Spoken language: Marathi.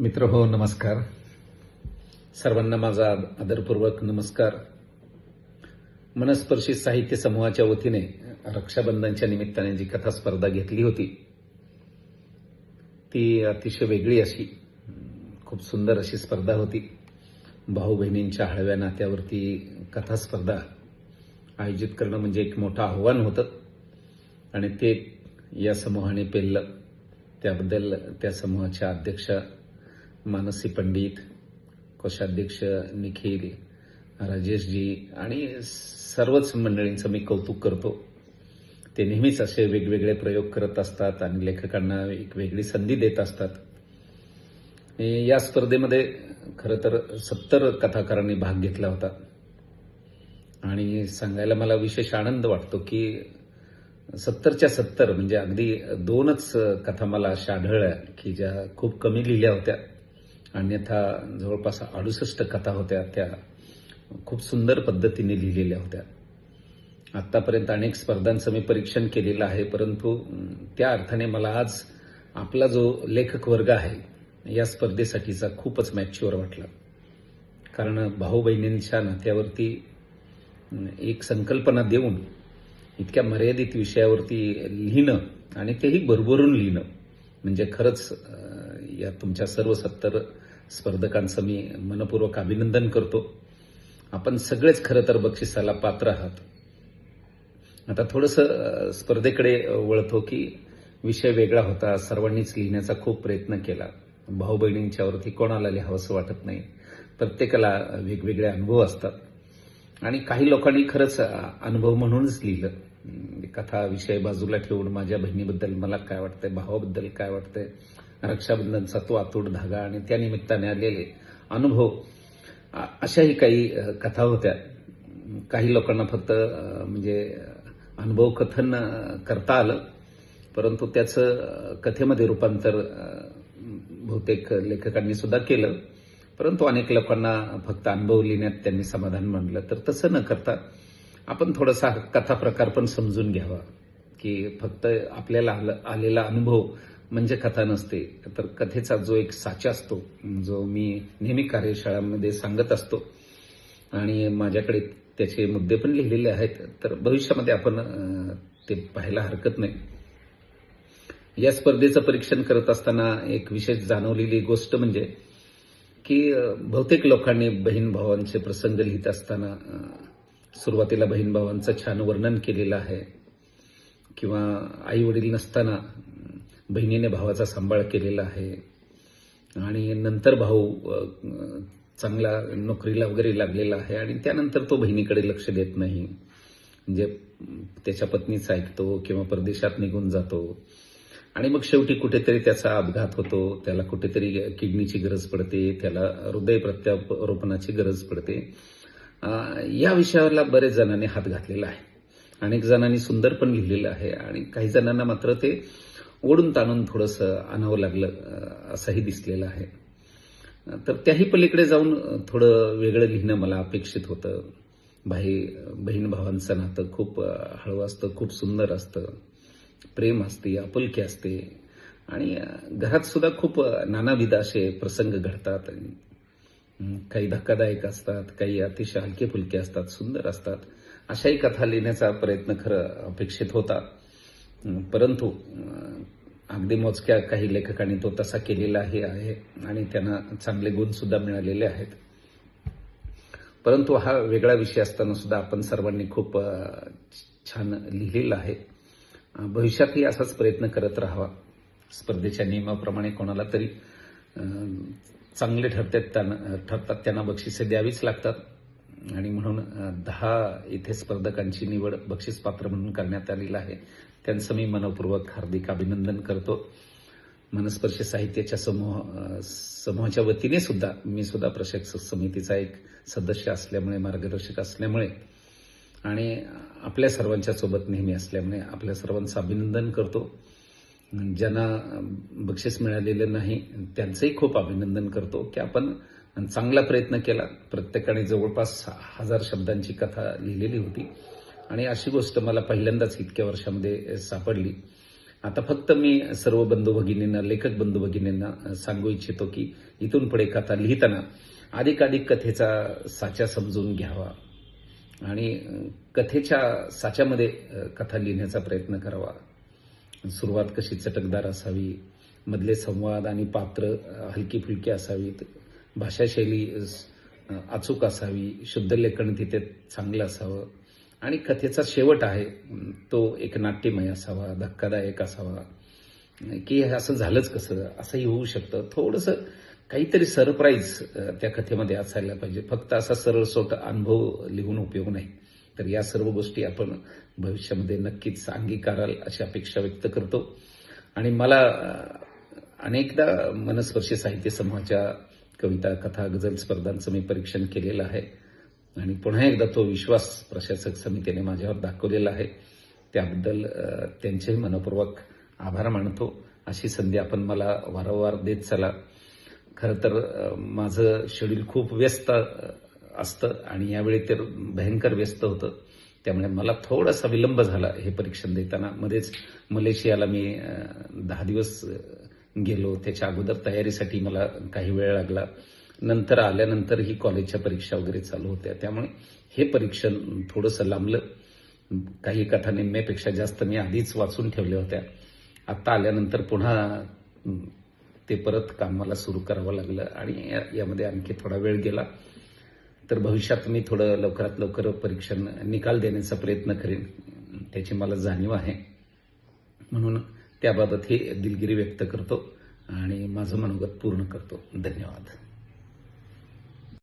मित्र हो नमस्कार. सर्वांना माझा आदरपूर्वक नमस्कार. मनस्पर्शी साहित्य समूहाच्या वतीने रक्षाबंधनच्या निमित्ताने जी कथा स्पर्धा घेतली होती ती अतिशय वेगळी अशी खूप सुंदर अशी स्पर्धा होती. भाऊ बहिणींच्या हळव्या नात्यावरती कथा स्पर्धा आयोजित करणं म्हणजे एक मोठं आव्हान होतं. आणि ते या समूहाने पेललं. त्याबद्दल त्या समूहाच्या अध्यक्ष मानसी पंडित कोषाध्यक्ष निखिल राजेशजी आणि सर्वच मंडळींचं मी कौतुक करतो. ते नेहमीच असे वेगवेगळे प्रयोग करत असतात आणि लेखकांना एक वेगळी संधी देत असतात. या स्पर्धेमध्ये खरं तर सत्तर कथाकारांनी भाग घेतला होता. आणि सांगायला मला विशेष आनंद वाटतो की सत्तरच्या सत्तर म्हणजे अगदी दोनच कथा मला अशा आढळल्या की ज्या खूप कमी लिहिल्या होत्या. अन्यथा जवळपास अडुसष्ट कथा होत्या त्या खूप सुंदर पद्धतीने लिहिलेल्या होत्या. आतापर्यंत अनेक स्पर्धांचं मी परीक्षण केलेलं आहे परंतु त्या अर्थाने मला आज आपला जो लेखक वर्ग आहे या स्पर्धेसाठीचा खूपच मॅच्युअर वाटला. कारण भाऊ बहिणींच्या नात्यावरती एक संकल्पना देऊन इतक्या मर्यादित विषयावरती लिहिणं आणि तेही भरभरून लिहिणं म्हणजे खरंच या तुमच्या सर्व सत्तर स्पर्धकांचं मी मनपूर्वक अभिनंदन करतो. आपण सगळेच खरं तर बक्षिसाला पात्र आहात. आता थोडंसं स्पर्धेकडे वळतो की विषय वेगळा होता. सर्वांनीच लिहिण्याचा खूप प्रयत्न केला. भाऊ बहिणींच्यावरती कोणाला लिहावंसं वाटत नाही. प्रत्येकाला वेगवेगळे अनुभव असतात. आणि काही लोकांनी खरंच अनुभव म्हणूनच लिहिलं. कथा विषय बाजूला ठेवून माझ्या बहिणीबद्दल मला काय वाटतंय? भावाबद्दल काय वाटतंय? रक्षाबंधनचा तो आतूट धागा आणि त्या निमित्ताने आलेले अनुभव अशाही काही कथा होत्या. काही लोकांना फक्त म्हणजे अनुभव कथन करता आलं. परंतु त्याचं कथेमध्ये रूपांतर बहुतेक लेखकांनी सुद्धा केलं. परंतु अनेक लोकांना फक्त अनुभव लिहिण्यात त्यांनी समाधान मानलं. तर तसं न करता आपण थोडासा कथा प्रकार पण समजून घ्यावा. की फक्त आपल्याला आलेला अनुभव म्हणजे कथा नसते. तर कथेचा जो एक साचा असतो जो मी नेहमी कार्यशाळांमध्ये सांगत असतो आणि माझ्याकडे त्याचे मुद्दे पण लिहिलेले आहेत तर भविष्यामध्ये आपण ते पाहायला हरकत नाही. या स्पर्धेचं परीक्षण करत असताना एक विशेष जाणवलेली गोष्ट म्हणजे की बहुतेक लोकांनी बहीण भावांचे प्रसंग लिहित असताना सुरुवातीला बहीण भावांचं छान वर्णन केलेलं आहे किंवा आई वडील नसताना बहिणीने भावाचा सांभाळ केलेला आहे. आणि नंतर भाऊ चांगला नोकरीला वगैरे लागलेला आहे. आणि त्यानंतर तो बहिणीकडे लक्ष देत नाही. म्हणजे त्याच्या पत्नीचा ऐकतो किंवा परदेशात निघून जातो. आणि मग शेवटी कुठेतरी त्याचा अपघात होतो. त्याला कुठेतरी किडनीची गरज पडते. त्याला हृदय प्रत्यारोपणाची गरज पडते. या विषयाला बरेच जणांनी हात घातलेला आहे. अनेक जणांनी सुंदर पण लिहिलेलं आहे. आणि काही जणांना मात्र ते ओढून ताणून थोडंसं आणावं लागलं असंही दिसलेलं आहे. तर त्याही पलीकडे जाऊन थोडं वेगळं लिहिणं मला अपेक्षित होतं. भाई बहीण भावांचं नातं खूप हळू असतं खूप सुंदर असतं. प्रेम असते आपुलकी असते. आणि घरात सुद्धा खूप नानाविध असे प्रसंग घडतात. काही धक्कादायक असतात काही अतिशय हलके फुलके असतात सुंदर असतात. अशाही कथा लिहिण्याचा प्रयत्न खरं अपेक्षित होता. परंतु अगदी मोजक्या काही लेखकांनी तो तसा केलेलाही आहे आणि त्यांना चांगले गुण सुद्धा मिळालेले आहेत. परंतु हा वेगळा विषय असताना सुद्धा आपण सर्वांनी खूप छान लिहिलेला आहे. भविष्यातही असाच प्रयत्न करत राहावा. स्पर्धेच्या नियमाप्रमाणे कोणाला तरी चांगले ठरतात त्यांना ठरतात त्यांना बक्षिसे द्यावीच लागतात. आणि म्हणून दहा इथे स्पर्धकांची निवड बक्षीस पात्र म्हणून करण्यात आलेलं आहे. त्यांचं मी मनपूर्वक हार्दिक अभिनंदन करतो. मनस्पर्श साहित्याच्या समूह समूहाच्या वतीने सुद्धा मी सुद्धा प्रशिक्षक समितीचा एक सदस्य असल्यामुळे मार्गदर्शक असल्यामुळे आणि आपल्या सर्वांच्या सोबत नेहमी असल्यामुळे आपल्या सर्वांचं अभिनंदन करतो. ज्यांना बक्षीस मिळालेलं नाही त्यांचंही खूप अभिनंदन करतो की आपण आणि चांगला प्रयत्न केला. प्रत्येकाने जवळपास हजार शब्दांची कथा लिहिलेली होती. आणि अशी गोष्ट मला पहिल्यांदाच इतक्या वर्षामध्ये सापडली. आता फक्त मी सर्व बंधू भगिनींना लेखक बंधू भगिनींना सांगू इच्छितो की इथून पुढे कथा लिहिताना अधिकाधिक कथेचा साचा समजून घ्यावा. आणि कथेच्या साच्यामध्ये कथा लिहिण्याचा प्रयत्न करावा. सुरुवात कशी चटकदार असावी मधले संवाद आणि पात्र हलकी फुलकी असावीत भाषाशैली अचूक असावी शुद्ध लेखन तिथे चांगलं असावं. आणि कथेचा शेवट आहे तो एक नाट्यमय असावा धक्कादायक असावा. की हे असं झालंच कसं? असंही होऊ शकतं. थोडंसं काहीतरी सरप्राईज त्या कथेमध्ये असायला पाहिजे. फक्त असा सरळसोट अनुभव लिहून उपयोग नाही. तर या सर्व गोष्टी आपण भविष्यामध्ये नक्कीच अंगीकाराल अशी अपेक्षा व्यक्त करतो. आणि मला अनेकदा मनस्पर्शी साहित्य समूहाच्या कविता कथा गझल स्पर्धांचं मी परीक्षण केलेलं आहे. आणि पुन्हा एकदा तो विश्वास प्रशासक समितीने माझ्यावर दाखवलेला आहे. त्याबद्दल त्यांचेही मनपूर्वक आभार मानतो. अशी संधी आपण मला वारंवार देत चला. खरं तर माझं शेड्यूल खूप व्यस्त असतं आणि यावेळी तर भयंकर व्यस्त होतं. त्यामुळे मला थोडासा विलंब झाला हे परीक्षण देताना. मध्येच मलेशियाला मी दहा दिवस गेलो. त्याच्या अगोदर तयारीसाठी मला काही वेळ लागला. नंतर आल्यानंतर ही कॉलेजच्या परीक्षा वगैरे चालू होत्या. त्यामुळे हे परीक्षण थोडंसं लांबलं. काही कथा निम्म्यापेक्षा जास्त मी आधीच वाचून ठेवल्या होत्या. आता आल्यानंतर पुन्हा ते परत काम मला सुरू करावं लागलं आणि यामध्ये आणखी थोडा वेळ गेला. तर भविष्यात मी थोडं लवकरात लवकर परीक्षण निकाल देण्याचा प्रयत्न करेन. त्याची मला जाणीव आहे. म्हणून त्याबाबत ही दिलगिरी व्यक्त करतो आणि माझं मनोगत पूर्ण करतो. धन्यवाद.